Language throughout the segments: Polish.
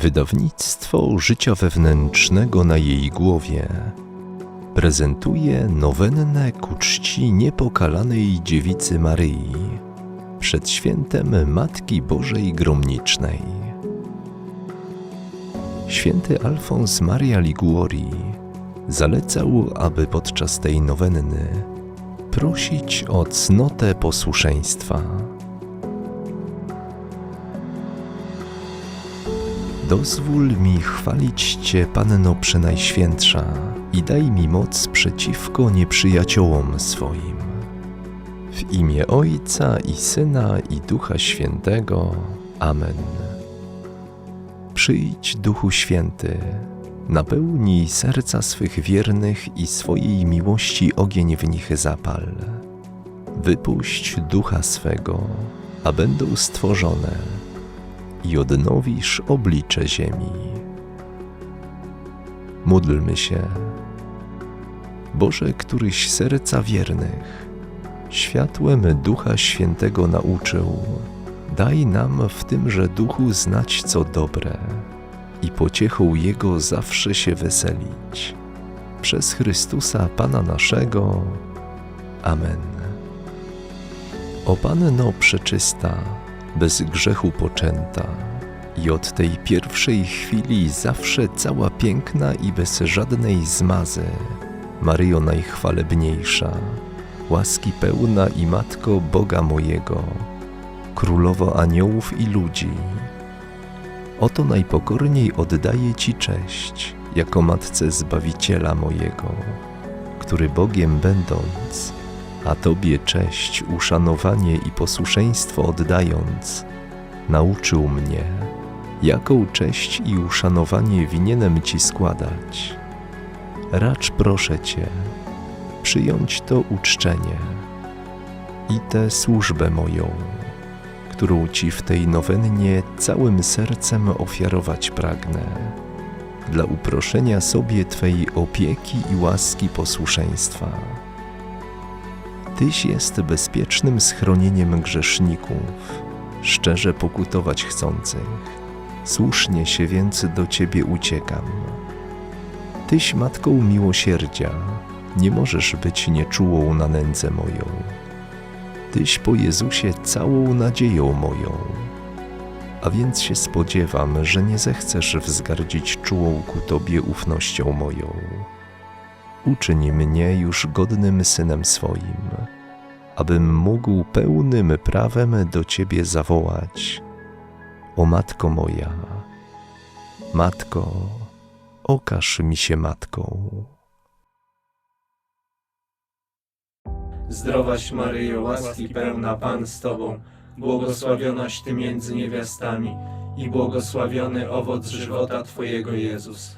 Wydawnictwo życia wewnętrznego na jej głowie prezentuje nowennę ku czci niepokalanej dziewicy Maryi przed świętem Matki Bożej Gromnicznej. Święty Alfons Maria Liguori zalecał, aby podczas tej nowenny prosić o cnotę posłuszeństwa. Dozwól mi chwalić Cię, Panno Przenajświętsza, i daj mi moc przeciwko nieprzyjaciołom swoim. W imię Ojca i Syna i Ducha Świętego. Amen. Przyjdź, Duchu Święty, napełnij serca swych wiernych i swojej miłości ogień w nich zapal. Wypuść Ducha swego, a będą stworzone i odnowisz oblicze ziemi. Módlmy się. Boże, któryś serca wiernych, światłem Ducha Świętego nauczył, daj nam w tymże duchu znać co dobre i pociechą Jego zawsze się weselić. Przez Chrystusa Pana naszego. Amen. O Panno przeczysta, bez grzechu poczęta. I od tej pierwszej chwili zawsze cała piękna i bez żadnej zmazy, Maryjo najchwalebniejsza, łaski pełna i Matko Boga mojego, Królowo aniołów i ludzi, oto najpokorniej oddaję Ci cześć, jako Matce Zbawiciela mojego, który Bogiem będąc, a Tobie cześć, uszanowanie i posłuszeństwo oddając, nauczył mnie, jaką cześć i uszanowanie winienem Ci składać. Racz proszę Cię, przyjąć to uczczenie i tę służbę moją, którą Ci w tej nowennie całym sercem ofiarować pragnę, dla uproszenia sobie Twej opieki i łaski posłuszeństwa. Tyś jest bezpiecznym schronieniem grzeszników, szczerze pokutować chcących. Słusznie się więc do Ciebie uciekam. Tyś matką miłosierdzia, nie możesz być nieczułą na nędzę moją. Tyś po Jezusie całą nadzieją moją. A więc się spodziewam, że nie zechcesz wzgardzić czułą ku Tobie ufnością moją. Uczyń mnie już godnym synem swoim, abym mógł pełnym prawem do Ciebie zawołać. O Matko moja, Matko, okaż mi się Matką. Zdrowaś Maryjo, łaski pełna Pan z Tobą, błogosławionaś Ty między niewiastami i błogosławiony owoc żywota Twojego Jezus.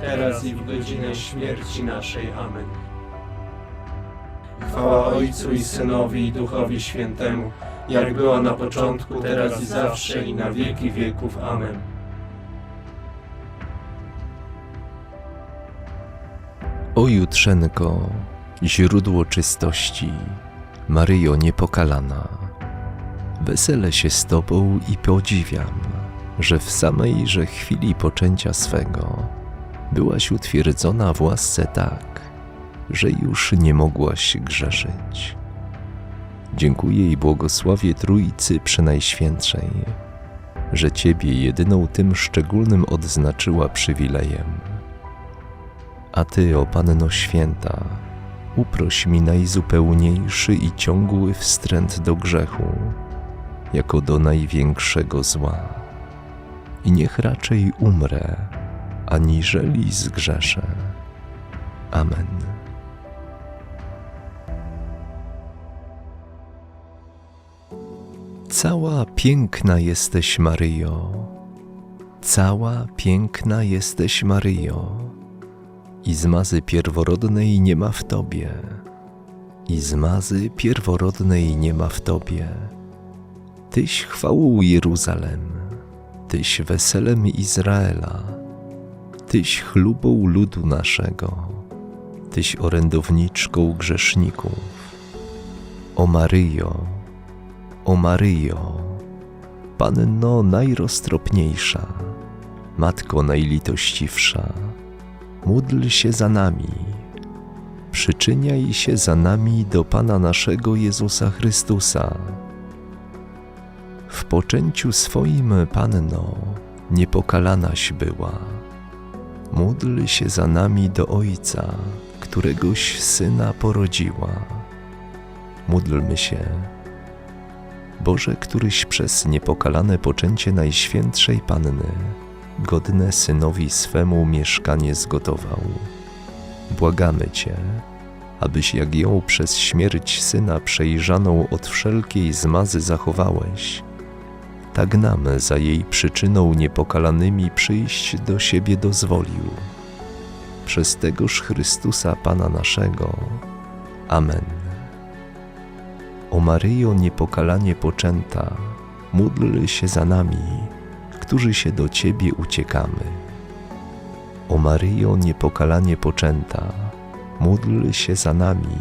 teraz i w godzinę śmierci naszej. Amen. Chwała Ojcu i Synowi i Duchowi Świętemu, jak była na początku, teraz i zawsze i na wieki wieków. Amen. O jutrzenko, źródło czystości, Maryjo niepokalana, weselę się z Tobą i podziwiam, że w samejże chwili poczęcia swego byłaś utwierdzona w łasce tak, że już nie mogłaś grzeszyć. Dziękuję i błogosławię Trójcy Przenajświętszej, że Ciebie jedyną tym szczególnym odznaczyła przywilejem a Ty, o Panno Święta, uproś mi najzupełniejszy i ciągły wstręt do grzechu, jako do największego zła. I niech raczej umrę, aniżeli zgrzeszę. Amen. Cała piękna jesteś, Maryjo. Cała piękna jesteś, Maryjo i zmazy pierworodnej nie ma w Tobie, i zmazy pierworodnej nie ma w Tobie. Tyś chwałą Jeruzalem, Tyś weselem Izraela, Tyś chlubą ludu naszego, Tyś orędowniczką grzeszników. O Maryjo, o Maryjo, Panno najroztropniejsza, Matko najlitościwsza, módl się za nami. Przyczyniaj się za nami do Pana naszego Jezusa Chrystusa. W poczęciu swoim, Panno, niepokalanaś była. Módl się za nami do Ojca, któregoś Syna porodziła. Módlmy się. Boże, któryś przez niepokalane poczęcie Najświętszej Panny godne synowi swemu mieszkanie zgotował. Błagamy Cię, abyś jak ją przez śmierć syna przejrzaną od wszelkiej zmazy zachowałeś, tak nam za jej przyczyną niepokalanymi przyjść do siebie dozwolił. Przez tegoż Chrystusa Pana naszego. Amen. O Maryjo niepokalanie poczęta, módl się za nami, którzy się do Ciebie uciekamy. O Maryjo niepokalanie poczęta, módl się za nami,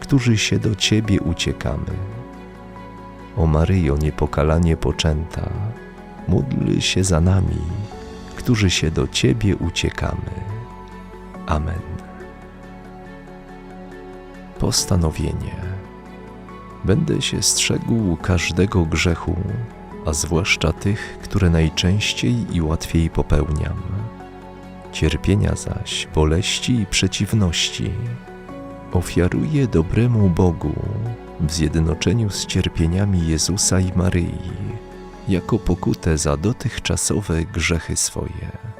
którzy się do Ciebie uciekamy. O Maryjo niepokalanie poczęta, módl się za nami, którzy się do Ciebie uciekamy. Amen. Postanowienie. Będę się strzegł każdego grzechu, a zwłaszcza tych, które najczęściej i łatwiej popełniam. Cierpienia zaś, boleści i przeciwności ofiaruję dobremu Bogu w zjednoczeniu z cierpieniami Jezusa i Maryi, jako pokutę za dotychczasowe grzechy swoje.